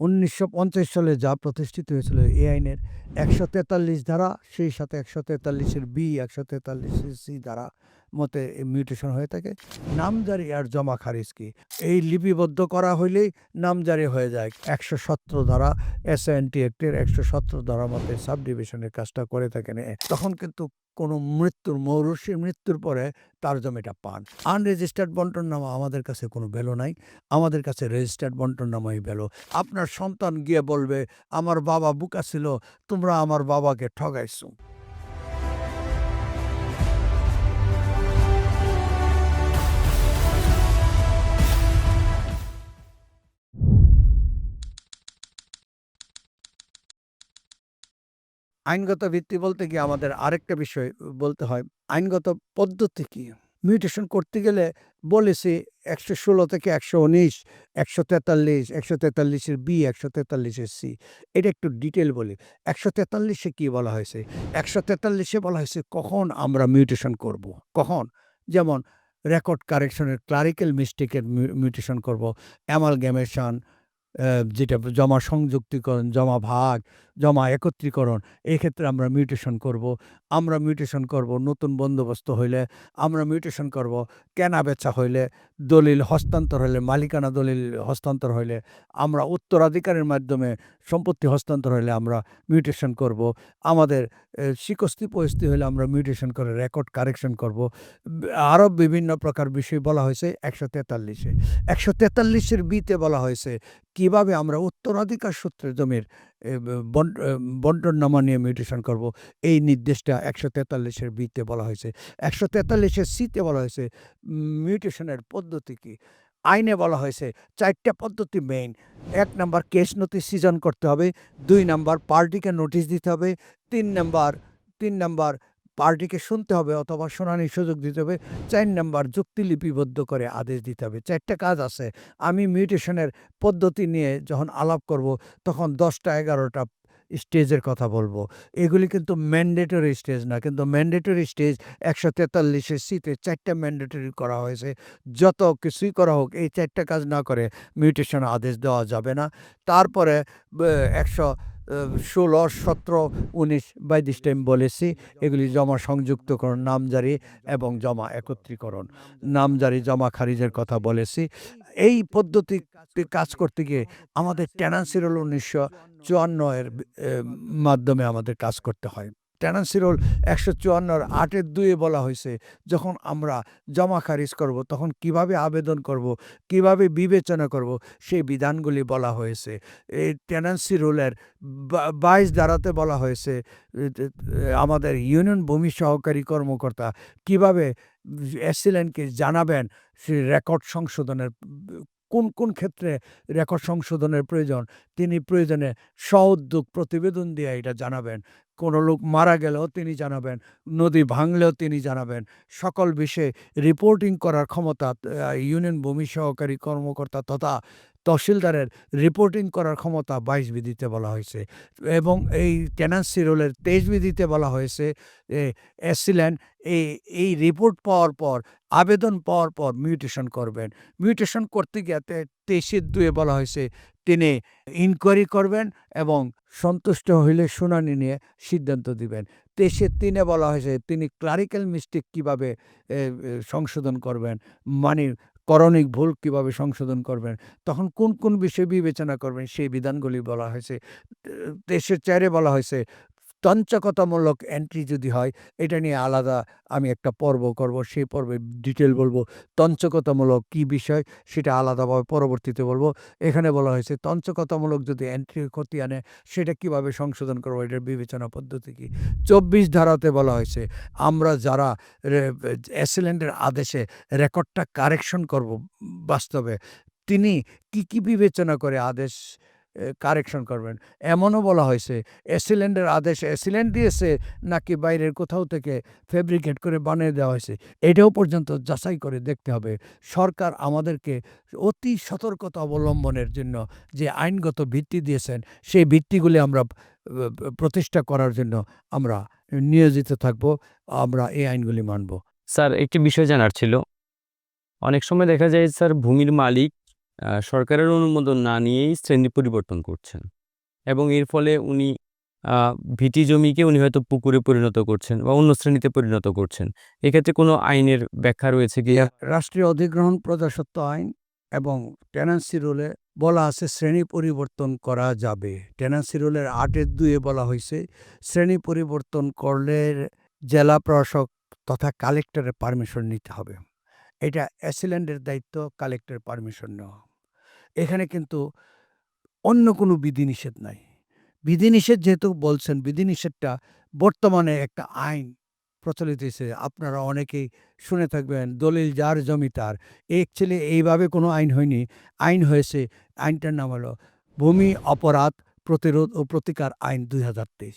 উনিশশো পঞ্চাশ সালে যা প্রতিষ্ঠিত হয়েছিল এই আইনের একশো তেতাল্লিশ ধারা, সেই সাথে একশো তেতাল্লিশের বি, একশো তেতাল্লিশের সি ধারা মতে মিউটেশন হয়ে থাকে। নামজারি আর জমা খারিজ কি? এই লিপিবদ্ধ করা হইলেই নামজারি হয়ে যায়। একশো সতেরো ধারা এস এন টি অ্যাক্টের একশো সতেরো ধারা মতে সাব ডিভিশনের কাজটা করে থাকেন তখন কিন্তু কোনো মৃত্যুর মৌরসীর মৃত্যুর পরে তার জমিটা পান। আনরেজিস্টার্ড বন্টন নামা আমাদের কাছে কোনো ভ্যালু নাই। আমাদের কাছে রেজিস্টার্ড বন্টন নামাই ভ্যালু। আপনার সন্তান গিয়ে বলবে, আমার বাবা বুকা ছিল, তোমরা আমার বাবাকে ঠগাইছো। আইনগত ভিত্তি বলতে গিয়ে আমাদের আরেকটা বিষয় বলতে হয়, আইনগত পদ্ধতি কি? মিউটেশন করতে গেলে বলেছি একশো ষোলো থেকে একশো উনিশ, একশো তেতাল্লিশ, একশো তেতাল্লিশের বি, একশো তেতাল্লিশের সি। এটা একটু ডিটেল বলি। একশো তেতাল্লিশে কী বলা হয়েছে? একশো তেতাল্লিশে বলা হয়েছে কখন আমরা মিউটেশন করব। কখন? যেমন রেকর্ড কারেকশনের, ক্লারিক্যাল মিস্টেকের মিউটেশন করব অ্যামালগ্যামেশন যেটা জমা সংযুক্তিকরণ, জমা ভাগ, জমা একত্রীকরণ, এক্ষেত্রে আমরা মিউটেশন করব। আমরা মিউটেশন করব নতুন বন্দোবস্ত হইলে, আমরা মিউটেশন করব কেনা বেচা হইলে, দলিল হস্তান্তর হইলে, মালিকানা দলিল হস্তান্তর হইলে, আমরা উত্তরাধিকারের মাধ্যমে সম্পত্তি হস্তান্তর হইলে আমরা মিউটেশন করব। আমাদের শিকস্তি পরিস্থিতি হলে আমরা মিউটেশন করে রেকর্ড কারেকশন করব। আরও বিভিন্ন প্রকার বিষয় বলা হয়েছে একশো তেতাল্লিশে। একশো তেতাল্লিশের বিতে বলা হয়েছে কীভাবে আমরা উত্তরাধিকার সূত্রে জমির এ, ব- বন্ট- বন্টন নামা নিয়ে মিউটেশন করব? এই নির্দেশটা একশো তেতাল্লিশের বিতে বলা হয়েছে। একশো তেতাল্লিশের সিতে বলা হয়েছে মিউটেশনের পদ্ধতি কি? আইনে বলা হয়েছে চারটা পদ্ধতি মেইন এক নাম্বার কেস নোটিশ সিজন করতে হবে দুই নাম্বার পার্টিকে নোটিশ দিতে হবে তিন নাম্বার তিন নাম্বার পার্টিকে শুনতে হবে অথবা শুনানির সুযোগ দিতে হবে। চার নাম্বার, যুক্তি লিপিবদ্ধ করে আদেশ দিতে হবে। চারটা কাজ আছে। আমি মিউটেশনের পদ্ধতি নিয়ে যখন আলাপ করব, তখন দশটা, এগারোটা স্টেজের কথা বলব। এগুলি কিন্তু ম্যান্ডেটরি স্টেজ না। কিন্তু ম্যান্ডেটরি স্টেজ একশো তেতাল্লিশের সিতে চারটা ম্যান্ডেটরি করা হয়েছে। যত কিছুই করা হোক, এই চারটা কাজ না করে মিউটেশন আদেশ দেওয়া যাবে না। তারপরে একশো ষোলো, সতেরো, উনিশ, বাইশ টাইম বলেছি। এগুলি জমা সংযুক্তকরণ, নামজারি এবং জমা একত্রীকরণ। নামজারি, জমা খারিজের কথা বলেছি। এই পদ্ধতি কাজ করতে গিয়ে আমাদের টেনান্সি উনিশশো চুয়ান্ন এর মাধ্যমে আমাদের কাজ করতে হয়। টেনান্সি রোল একশো চুয়ান্নর আটের দুয়ে বলা হয়েছে, যখন আমরা জমা খারিজ করব, তখন কীভাবে আবেদন করব, কীভাবে বিবেচনা করব, সেই বিধানগুলি বলা হয়েছে। এই টেনান্সি রোলের বাইশ ধারাতে বলা হয়েছে আমাদের ইউনিয়ন ভূমি সহকারী কর্মকর্তা কীভাবে এসিলেন্টকে জানাবেন, সেই রেকর্ড সংশোধনের কোন কোন ক্ষেত্রে রেকর্ড সংশোধনের প্রয়োজন? তিনি প্রয়োজনে সউদ্যোগ প্রতিবেদন দিয়ে এটা জানাবেন। কোনো লোক মারা গেলেও তিনি জানাবেন, নদী ভাঙলেও তিনি জানাবেন। সকল বিষয়ে রিপোর্টিং করার ক্ষমতা ইউনিয়ন ভূমি সহকারী কর্মকর্তা তথা তহসিলদারের রিপোর্টিং করার ক্ষমতা বাইশ বিধিতে বলা হয়েছে এবং এই টেনান্সি রোলের তেইশ বিধিতে বলা হয়েছে এসিল্যান্ড এই এই রিপোর্ট পাওয়ার পর, আবেদন পাওয়ার পর মিউটেশন করবেন। মিউটেশন করতে গিয়ে তেইশের দুয়ে বলা হয়েছে তিনি ইনকোয়ারি করবেন এবং সন্তুষ্ট হইলে শুনানি নিয়ে সিদ্ধান্ত দিবেন। তেইশের তিনে বলা হয়েছে তিনি ক্লারিক্যাল মিস্টেক কীভাবে সংশোধন করবেন মানে করণিক ভুল কীভাবে সংশোধন করবেন, তখন কোন কোন বিষয় বিবেচনা করবেন, সেই বিধানগুলি বলা হয়েছে। দেশের চেয়ারে বলা হয়েছে তঞ্চকতামূলক এন্ট্রি যদি হয়, এটা নিয়ে আলাদা আমি একটা পর্ব করব, সেই পর্বে ডিটেল বলব তঞ্চকতামূলক কি বিষয় সেটা আলাদাভাবে পরবর্তীতে বলব। এখানে বলা হয়েছে তঞ্চকতামূলক যদি এন্ট্রি ক্ষতি আনে, সেটা কীভাবে সংশোধন করব, এটার বিবেচনা পদ্ধতি কি? চব্বিশ ধারাতে বলা হয়েছে, আমরা যারা অ্যাসিলেন্টের আদেশে রেকর্ডটা কারেকশন করব বাস্তবে, তিনি কি কি বিবেচনা করে আদেশ কারেকশন করবেন। এমনও বলা হয়েছে অ্যাসিলেন্টের আদেশ অ্যাসিলেন্ট দিয়েছে নাকি বাইরের কোথাও থেকে ফেব্রিকেট করে বানিয়ে দেওয়া হয়েছে? এটাও পর্যন্ত যাচাই করে দেখতে হবে। সরকার আমাদেরকে অতি সতর্কতা অবলম্বনের জন্য যে আইনগত ভিত্তি দিয়েছেন, সেই ভিত্তিগুলি আমরা প্রতিষ্ঠা করার জন্য আমরা নিয়োজিত থাকব, আমরা এই আইনগুলি মানব। স্যার, একটি বিষয় জানার ছিল। অনেক সময় দেখা যায়, স্যার, ভূমির মালিক সরকারের অনুমোদন না নিয়েই শ্রেণি পরিবর্তন করছেন। এবং এর ফলে উনি ভিটি জমিকে উনি হয়তো পুকুরে পরিণত করছেন বা অন্য শ্রেণীতে পরিণত করছেন। এক্ষেত্রে কোনো আইনের ব্যাখ্যা রয়েছে কি? রাষ্ট্রীয় অধিগ্রহণ প্রজাস্বত্ব আইন এবং টেন্যান্সি রুলে বলা আছে শ্রেণি পরিবর্তন করা যাবে। টেন্যান্সি রুলের ৮ এর ২ এ বলা হয়েছে শ্রেণি পরিবর্তন করলে জেলা প্রশাসক তথা কালেক্টরের পারমিশন নিতে হবে। এটা অ্যাসিল্যান্ডের দায়িত্ব, কালেক্টরের পারমিশন নেওয়া। এখানে কিন্তু অন্য কোনো বিধিনিষেধ নাই। বিধিনিষেদ যেহেতু বলছেন, বিধিনিষেধটা বর্তমানে একটা আইন প্রচলিত হয়েছে আপনারা অনেকেই শুনে থাকবেন, দলিল যার জমি তার। অ্যাকচুয়ালি এইভাবে কোনো আইন হয়নি। আইন হয়েছে, আইনটার নাম হলো ভূমি অপরাধ প্রতিরোধ ও প্রতিকার আইন ২০২৩।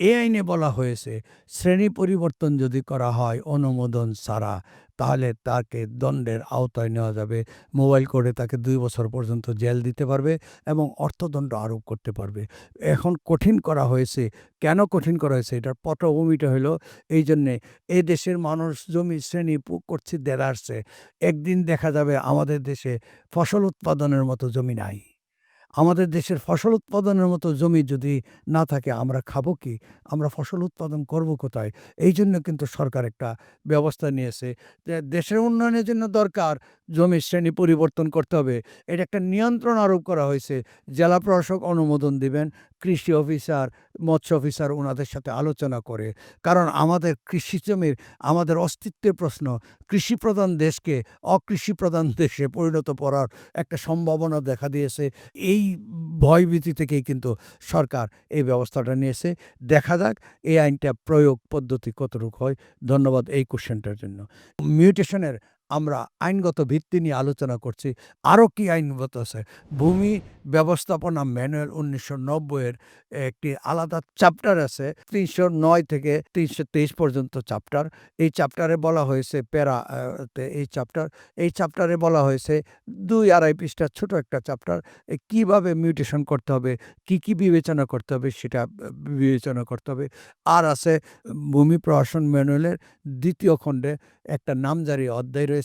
এই আইনে বলা হয়েছে, শ্রেণি পরিবর্তন যদি করা হয় অনুমোদন ছাড়া তাহলে তাকে দণ্ডের আওতায় নেওয়া যাবে। মোবাইল করে তাকে দুই বছর পর্যন্ত জেল দিতে পারবে এবং অর্থদণ্ড আরোপ করতে পারবে। এখন কঠিন করা হয়েছে। কেন কঠিন করা হয়েছে? এটার পটভূমিটা হলো এই জন্যে এই দেশের মানুষ জমি শ্রেণি করছে দেড়াচ্ছে। একদিন দেখা যাবে আমাদের দেশে ফসল উৎপাদনের মতো জমি নাই। আমাদের দেশের ফসল উৎপাদনের মতো জমি যদি না থাকে আমরা খাব কি? আমরা ফসল উৎপাদন করব কোথায়? এই জন্য কিন্তু সরকার একটা ব্যবস্থা নিয়েছে যে দেশের উন্নয়নের জন্য দরকার জমির শ্রেণি পরিবর্তন করতে হবে। এটা একটা নিয়ন্ত্রণ আরোপ করা হয়েছে। জেলা প্রশাসক অনুমোদন দিবেন। কৃষি অফিসার, মৎস্য অফিসার ওনাদের সাথে আলোচনা করে। কারণ আমাদের কৃষি জমির আমাদের অস্তিত্বের প্রশ্ন। কৃষি প্রধান দেশকে অকৃষি প্রধান দেশে পরিণত করার একটা সম্ভাবনা দেখা দিয়েছে। এই ভয়ভীতি থেকেই কিন্তু সরকার এই ব্যবস্থাটা নিয়েছে। দেখা যাক এই আইনটা প্রয়োগ পদ্ধতি কতটুকু হয়। ধন্যবাদ এই কোশ্চেনটার জন্য। মিউটেশনের আমরা আইনগত ভিত্তি নিয়ে আলোচনা করছি। আরও কি আইনগত আছে? ভূমি ব্যবস্থাপনা ম্যানুয়াল উনিশশো নব্বইয়ের একটি আলাদা চ্যাপ্টার আছে। ৩০৯ থেকে ৩২৩ পর্যন্ত চ্যাপ্টার। এই চ্যাপ্টারে বলা হয়েছে প্যারা এই চ্যাপ্টার। এই চ্যাপ্টারে বলা হয়েছে ২-২.৫ পৃষ্ঠার ছোট একটা চ্যাপ্টার। কীভাবে মিউটেশন করতে হবে, কি, কি বিবেচনা করতে হবে সেটা বিবেচনা করতে হবে। আর আছে ভূমি প্রশাসন ম্যানুয়ালের দ্বিতীয় খণ্ডে একটা নামজারি অধ্যায় রয়েছে।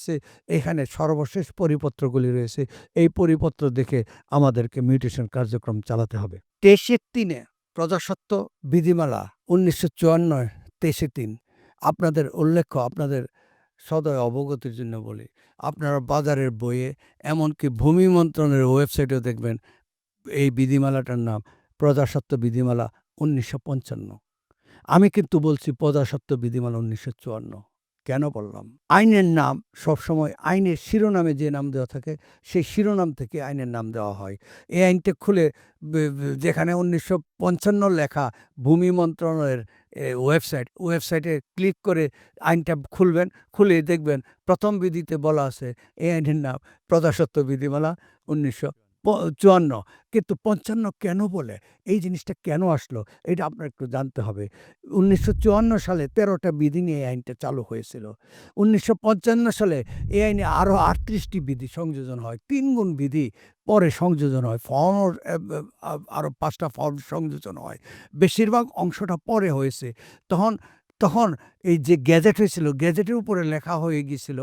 এখানে সর্বশেষ পরিপত্রগুলি রয়েছে। এই পরিপত্র দেখে আমাদেরকে মিউটেশন কার্যক্রম চালাতে হবে। ২৩-৩ এ প্রজাস্বত্ব বিধিমালা ১৯৫৪ ২৩-৩ আপনাদের উল্লেখ্য, আপনাদের সদয় অবগতির জন্য বলি। আপনারা বাজারের বইয়ে, এমনকি ভূমি মন্ত্রণের ওয়েবসাইটেও দেখবেন, এই বিধিমালাটার নাম প্রজাস্বত্ব বিধিমালা ১৯৫৫। আমি কিন্তু বলছি প্রজাস্বত্ব বিধিমালা ১৯৫৪। কেন বললাম? আইনের নাম সবসময় আইনের শিরোনামে যে নাম দেওয়া থাকে সেই শিরোনাম থেকে আইনের নাম দেওয়া হয়। এই আইনটা খুলে যেখানে ১৯৫৫ লেখা ভূমি মন্ত্রণালয়ের ওয়েবসাইট, ওয়েবসাইটে ক্লিক করে আইনটা খুলবেন। খুলে দেখবেন প্রথম বিধিতে বলা আছে এই আইনের নাম প্রজাস্বত্ব বিধিমালা ১৯৫৪ কিন্তু ৫৫ কেন বলে? এই জিনিসটা কেন আসলো? এটা আপনার একটু জানতে হবে। ১৯৫৪ সালে তেরোটা বিধি নিয়ে এই আইনটা চালু হয়েছিল। ১৯৫৫ সালে এই আইনে আরও আটত্রিশটি বিধি সংযোজন হয়। ৩ গুণ বিধি পরে সংযোজন হয়। আ আরও পাঁচটা ফর্ম সংযোজন হয়। বেশিরভাগ অংশটা পরে হয়েছে। তখন তখন এই যে গ্যাজেট হয়েছিল গ্যাজেটের উপরে লেখা হয়ে গিয়েছিল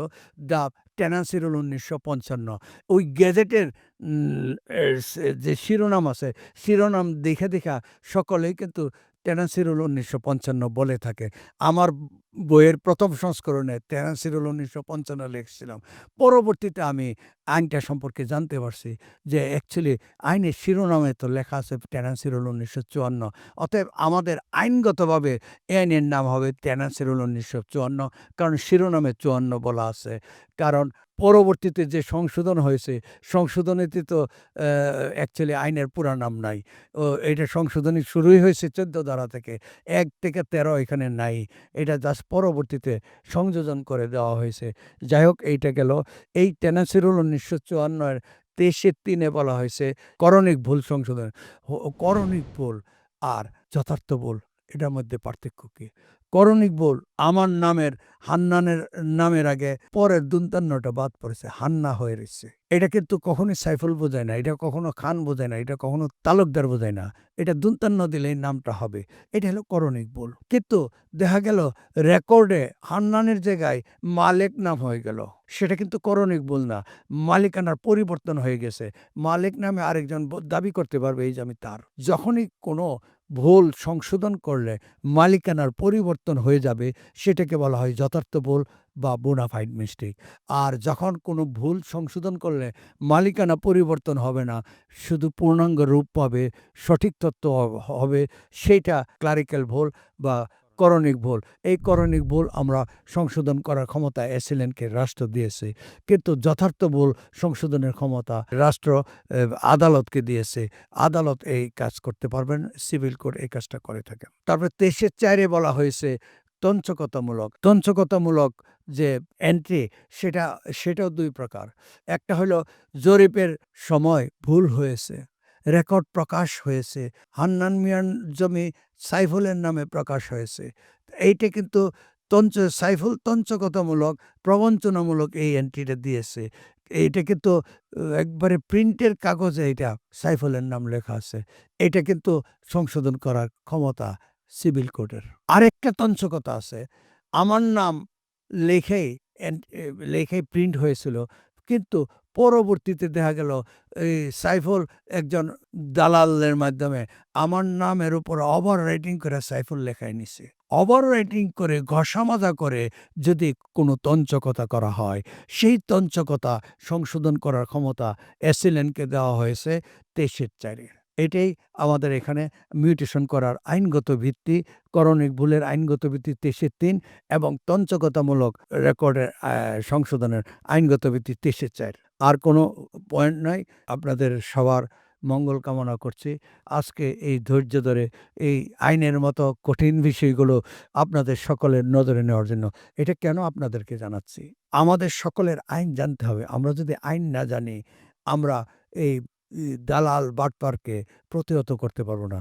দ্যা টেন্যান্সি রুল ১৯৫৫ ওই গেজেটের উম এ সে যে শিরোনাম আছে শিরোনাম দেখে, দেখা সকলেই কিন্তু টেনান্সি রুল ১৯৫৫ বলে থাকে। আমার বইয়ের প্রথম সংস্করণে টেন্যান্সি রুল ১৯৫৫ লিখছিলাম। পরবর্তীতে আমি আইনটা সম্পর্কে জানতে পারছি যে অ্যাকচুয়ালি আইনের শিরোনামে তো লেখা আছে টেন্যান্সি রুল ১৯৫৪ অতএব আমাদের আইনগতভাবে আইনের নাম হবে টেন্যান্সি রুল ১৯৫৪ কারণ শিরোনামে ৫৪ বলা আছে। কারণ পরবর্তীতে যে সংশোধন হয়েছে, সংশোধনীতে তো অ্যাকচুয়ালি আইনের পুরা নাম নাই। ও, এটা সংশোধনী শুরুই হয়েছে ১৪ ধারা থেকে। এক থেকে ১৩ এখানে নাই। এটা জাস্ট পরবর্তীতে সংযোজন করে দেওয়া হয়েছে। যাই হোক এইটা গেল। এই টেন্যান্সি রুল ১৯৫৪ এর ২৩-৩ এ বলা হয়েছে, করণিক ভুল সংশোধন। করণিক ভুল আর যথার্থ ভুল, এটার মধ্যে পার্থক্য কি? করণিক বল আমার নামের, হান্নানের নামের আগে পরের দুন্তান্নটা বাদ পড়েছে, হান্না হয়ে রয়েছে। এটা কিন্তু কখনোই সাইফুল বোঝায় না, এটা কখনো খান বোঝায় না, এটা কখনো তালুকদার বোঝায় না। এটা দুন্তান্ন দিলেই নামটা হবে। এটা হলো করণিক বল। কিন্তু দেখা গেল রেকর্ডে হান্নানের জায়গায় মালিক নাম হয়ে গেল। সেটা কিন্তু করণিক বল না, মালিকানার পরিবর্তন হয়ে গেছে। মালিক নামে আরেকজন দাবি করতে পারবে, এই যে আমি তার। যখনই কোনো ভুল সংশোধন করলে মালিকানার পরিবর্তন হয়ে যাবে, সেটাকে বলা হয় যথার্থ ভুল বা বোনাফাইড মিস্টেক আর যখন কোনো ভুল সংশোধন করলে মালিকানা পরিবর্তন হবে না, শুধু পূর্ণাঙ্গ রূপ পাবে, সঠিক তত্ত্ব হবে সেইটা ক্লারিক্যাল ভুল বা করণিক ভুল। এই করণিক ভুল আমরা সংশোধন করার ক্ষমতা এসিলেনকে রাষ্ট্র দিয়েছে। কিন্তু যথার্থ ভুল সংশোধনের ক্ষমতা রাষ্ট্র আদালতকে দিয়েছে। আদালত এই কাজ করতে পারবেন, সিভিল কোড এই কাজটা করে থাকে তারপরে তেইশের চারে বলা হয়েছে, তঞ্চকতামূলক। তঞ্চকতামূলক যে এন্ট্রি সেটা, সেটাও দুই প্রকার। একটা হলো জরিপের সময় ভুল হয়েছে। রেকর্ড প্রকাশ হয়েছে। হান্নান মিয়ান জমি সাইফুলের নামে প্রকাশ হয়েছে। এইটা কিন্তু তঞ্চ, সাইফুল তঞ্চকতামূলক, প্রবঞ্চনামূলক এই এন্ট্রিটা দিয়েছে। এইটা কিন্তু একবারে প্রিন্টের কাগজে এটা সাইফুলের নাম লেখা আছে। এটা কিন্তু সংশোধন করার ক্ষমতা সিভিল কোর্টের আরেকটা তঞ্চকতা আছে। আমার নাম লেখেই লেখেই প্রিন্ট হয়েছিল। কিন্তু পরবর্তীতে দেখা গেল, এই সাইফুল একজন দালালের মাধ্যমে আমার নামের উপর ওভার রাইটিং করে সাইফুল লেখায় নিছে। ওভার রাইটিং করে ঘষা মাজা করে যদি কোনো তঞ্চকতা করা হয়, সেই তঞ্চকতা সংশোধন করার ক্ষমতা এসিলেনকে দেওয়া হয়েছে তেইশের চারে। এটাই আমাদের এখানে মিউটেশন করার আইনগত ভিত্তি, করণিক ভুলের আইনগত ভিত্তি তেইশের তিন এবং তঞ্চকতামূলক রেকর্ডের সংশোধনের আইনগত ভিত্তি তেইশের চার। আর কোনো পয়েন্ট নাই, আপনাদের সবার মঙ্গল কামনা করছি। আজকে এই ধৈর্য ধরে এই আইনের মতো কঠিন বিষয়গুলো আপনাদের সকলের নজরে নেওয়ার জন্য এটা কেন আপনাদেরকে জানাচ্ছি? আমাদের সকলের আইন জানতে হবে। আমরা যদি আইন না জানি, আমরা এই দালাল বাটপারকে প্রতিহত করতে পারব না।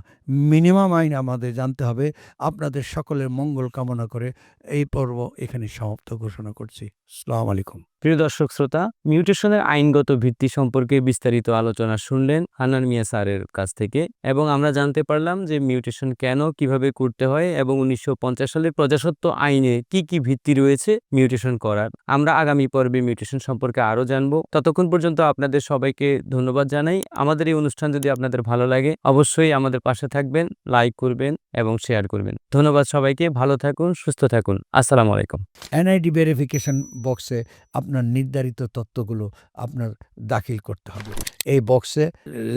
মিনিমাম আইন আমাদের জানতে হবে। আপনাদের সকলের মঙ্গল কামনা করে এই পর্ব এখানে সমাপ্ত ঘোষণা করছি। আসসালামু আলাইকুম। প্রিয় দর্শক শ্রোতা, মিউটেশনের আইনগত ভিত্তি সম্পর্কে বিস্তারিত আলোচনা শুনলেন হান্নান মিয়া স্যারের কাছ থেকে এবং আমরা জানতে পারলাম যে মিউটেশন কেন, কীভাবে করতে হয় এবং উনিশশো সালের প্রজাসত্ব আইনে কি কি ভিত্তি রয়েছে মিউটেশন করার। আমরা আগামী পর্বে মিউটেশন সম্পর্কে আরও জানব। ততক্ষণ পর্যন্ত আপনাদের সবাইকে ধন্যবাদ জানাই। আমাদের এই অনুষ্ঠান যদি আপনাদের ভালো লাগে, অবশ্যই আমাদের পাশে থাকবেন লাইক করবেন এবং শেয়ার করবেন। ধন্যবাদ সবাইকে, ভালো থাকুন, সুস্থ থাকুন। আসসালামু আলাইকুম। এনআইডি ভেরিফিকেশন বক্সে আপনার নির্ধারিত তথ্যগুলো আপনার দাখিল করতে হবে। এই বক্সে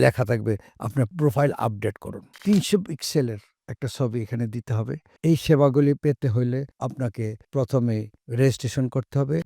লেখা থাকবে, আপনার প্রোফাইল আপডেট করুন। তিনশো পিক্সেলের একটা ছবি এখানে দিতে হবে। এই সেবাগুলি পেতে হলে আপনাকে প্রথমে রেজিস্ট্রেশন করতে হবে।